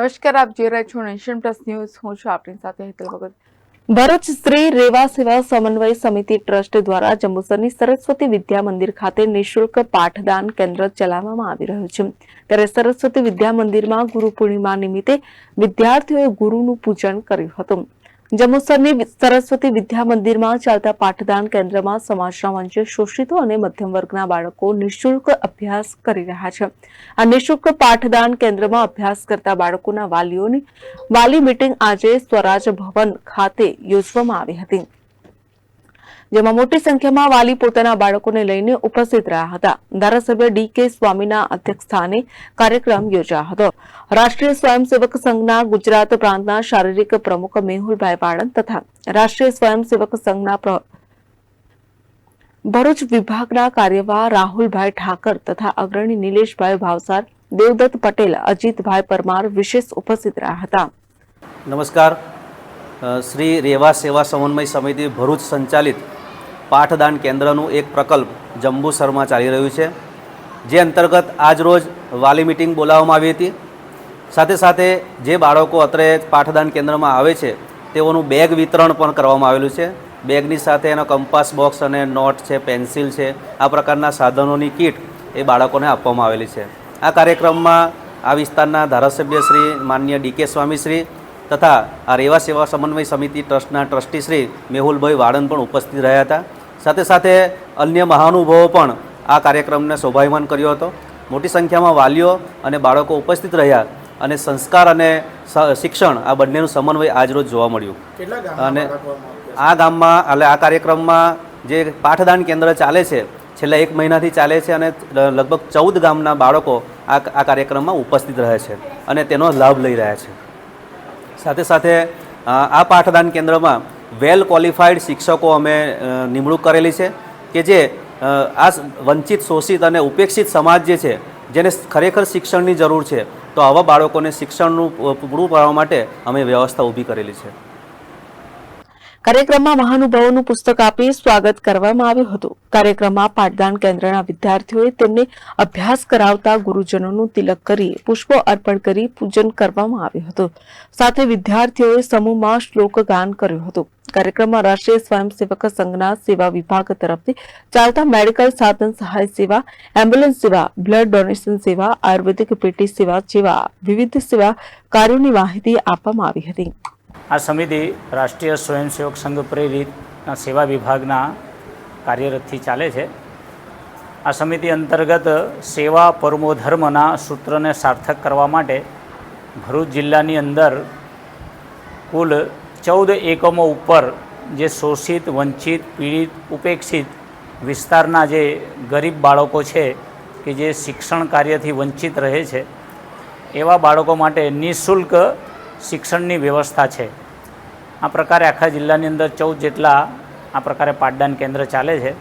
નમસ્કાર, આપ જોઈ રહ્યા છો નેશન પ્લસ ન્યૂઝ. હું છું આપની સાથે હેતલ ભગત. ભરૂચ શ્રી રેવા સેવા સમન્વય સમિતિ ટ્રસ્ટ દ્વારા જંબુસરની સરસ્વતી વિદ્યા મંદિર ખાતે નિઃશુલ્ક પાઠદાન કેન્દ્ર ચલાવવામાં આવી રહ્યું છે. ત્યારે સરસ્વતી વિદ્યા મંદિરમાં ગુરુ પૂર્ણિમા નિમિત્તે વિદ્યાર્થીઓએ ગુરુનું પૂજન કર્યું હતું. જંબુસરની વિ- સરસ્વતી વિદ્યા મંદિરમાં ચાલતા પાઠદાન કેન્દ્રમાં સમાજના વંચિત શોષિતો અને મધ્યમ વર્ગના બાળકો નિઃશુલ્ક અભ્યાસ કરી રહ્યા છે. આ નિઃશુલ્ક પાઠદાન કેન્દ્રમાં અભ્યાસ કરતા બાળકોના વાલીઓની વાલી મીટિંગ આજે સ્વરાજ ભવન ખાતે યોજવામાં આવી હતી. જેમાં મોટી સંખ્યામાં વાલી પોતાના બાળકોને લઈને ઉપસ્થિત રહ્યા હતા. ધારાસભ્ય ડી કે સ્વામીના અધ્યક્ષસ્થાને કાર્યક્રમ યોજાયો હતો. રાષ્ટ્રીય સ્વયંસેવક સંઘના ગુજરાત પ્રાંતના શારીરિક પ્રમુખ મેહુલભાઈ વાળંદ તથા રાષ્ટ્રીય સ્વયંસેવક સંઘના ભરૂચ વિભાગના કાર્યવાહ રાહુલભાઈ ઠાકર તથા અગ્રણી નિલેશભાઈ ભાવસાર, દેવદત્ત પટેલ, અજીતભાઈ પરમાર વિશેષ ઉપસ્થિત રહ્યા હતા. નમસ્કાર. શ્રી રેવા સેવા સમન્વય સમિતિ ભરૂચ સંચાલિત પાઠદાન કેન્દ્રનું એક પ્રકલ્પ જંબુસરમાં ચાલી રહ્યું છે, જે અંતર્ગત આજરોજ વાલી મિટિંગ બોલાવવામાં આવી હતી. સાથે સાથે જે બાળકો અત્રે પાઠદાન કેન્દ્રમાં આવે છે, તેઓનું બેગ વિતરણ પણ કરવામાં આવેલું છે. બેગની સાથે એનો કંપાસ બોક્સ અને નોટ છે, પેન્સિલ છે, આ પ્રકારના સાધનોની કીટ એ બાળકોને આપવામાં આવેલી છે. આ કાર્યક્રમમાં આ વિસ્તારના ધારાસભ્ય શ્રી, માન્ય ડીકે સ્વામી શ્રી તથા આ રેવા સેવા સમન્વય સમિતિ ટ્રસ્ટના ટ્રસ્ટી શ્રી મેહુલભાઈ વાળંદ પણ ઉપસ્થિત રહ્યા હતા. સાથે સાથે અન્ય મહાનુભાવો પણ આ કાર્યક્રમને શોભાયમાન કર્યો હતો. મોટી સંખ્યામાં વાલીઓ અને બાળકો ઉપસ્થિત રહ્યા અને સંસ્કાર અને શિક્ષણ આ બંનેનું સમન્વય આજરોજ જોવા મળ્યું. અને આ ગામમાં એટલે આ કાર્યક્રમમાં જે પાઠદાન કેન્દ્ર ચાલે છે છેલ્લા એક મહિનાથી ચાલે છે અને લગભગ ચૌદ ગામના બાળકો આ આ કાર્યક્રમમાં ઉપસ્થિત રહે છે અને તેનો લાભ લઈ રહ્યા છે. સાથે સાથે આ પાઠદાન કેન્દ્રમાં વેલ ક્વોલિફાઈડ શિક્ષકો અમે નિમણૂક કરેલી છે કે જે આ વંચિત, શોષિત અને ઉપેક્ષિત સમાજ જે છે, જેને ખરેખર શિક્ષણની જરૂર છે, તો આવા બાળકોને શિક્ષણનું પૂરું પાડવા માટે અમે વ્યવસ્થા ઊભી કરેલી છે. કાર્યક્રમમાં મહાનુભાવોનું પુસ્તક આપી સ્વાગત કરવામાં આવ્યું હતું. કાર્યક્રમમાં પાઠદાન કેન્દ્રના વિદ્યાર્થીઓએ તેમને અભ્યાસ કરાવતા ગુરુજનોનું તિલક કરી પુષ્પો અર્પણ કરી પૂજન કરવામાં આવ્યું હતું. સાથે વિદ્યાર્થીઓએ સમૂહમાં શ્લોક ગાન કર્યું હતું. કાર્યક્રમમાં રાષ્ટ્રીય સ્વયંસેવક સંઘના સેવા વિભાગ તરફથી ચાલતા મેડિકલ સાધન સહાય સેવા, એમ્બ્યુલન્સ સેવા, બ્લડ ડોનેશન સેવા, આયુર્વેદિક પેટી સેવા જેવા વિવિધ સેવા કાર્યોની માહિતી આપવામાં આવી હતી. આ સમિતિ રાષ્ટ્રીય સ્વયંસેવક સંઘ પ્રેરિતના સેવા વિભાગના કાર્યરતથી ચાલે છે. આ સમિતિ અંતર્ગત સેવા પરમો ધર્મના સૂત્રને સાર્થક કરવા માટે ભરૂચ જિલ્લાની અંદર કુલ ચૌદ એકમો ઉપર જે શોષિત, વંચિત, પીડિત, ઉપેક્ષિત વિસ્તારના જે ગરીબ બાળકો છે કે જે શિક્ષણ કાર્યથી વંચિત રહે છે, એવા બાળકો માટે નિઃશુલ્ક શિક્ષણની વ્યવસ્થા છે. આ પ્રકારે આખા જિલ્લાની અંદર ચૌદ જેટલા આ પ્રકારે પાટદાન કેન્દ્ર ચાલે છે.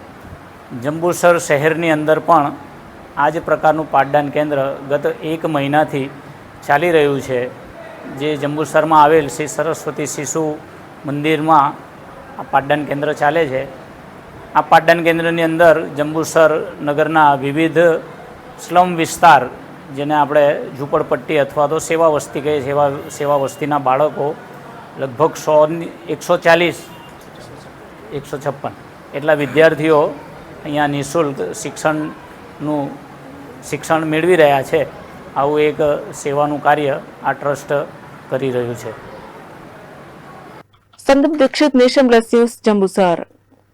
જંબુસર શહેરની અંદર પણ આ જ પ્રકારનું પાટદાન કેન્દ્ર ગત એક મહિનાથી ચાલી રહ્યું છે. જે જંબુસરમાં આવેલ શ્રી સરસ્વતી શિશુ મંદિરમાં આ પાટદાન કેન્દ્ર ચાલે છે. આ પાટદાન કેન્દ્રની અંદર જંબુસર નગરના વિવિધ સ્લમ વિસ્તાર જેને આપણે ઝૂંપડપટ્ટી અથવા તો સેવા વસ્તી કહીએ, સેવા સેવા વસ્તીના બાળકો લગભગ સો એકસો ચાલીસ, એકસો છપ્પન એટલા વિદ્યાર્થીઓ અહીંયા નિઃશુલ્ક શિક્ષણનું શિક્ષણ મેળવી રહ્યા છે. આવું એક સેવાનું કાર્ય આ ટ્રસ્ટ કરી રહ્યું છે. Sandeep Dixit, nation plus news, Jambusar.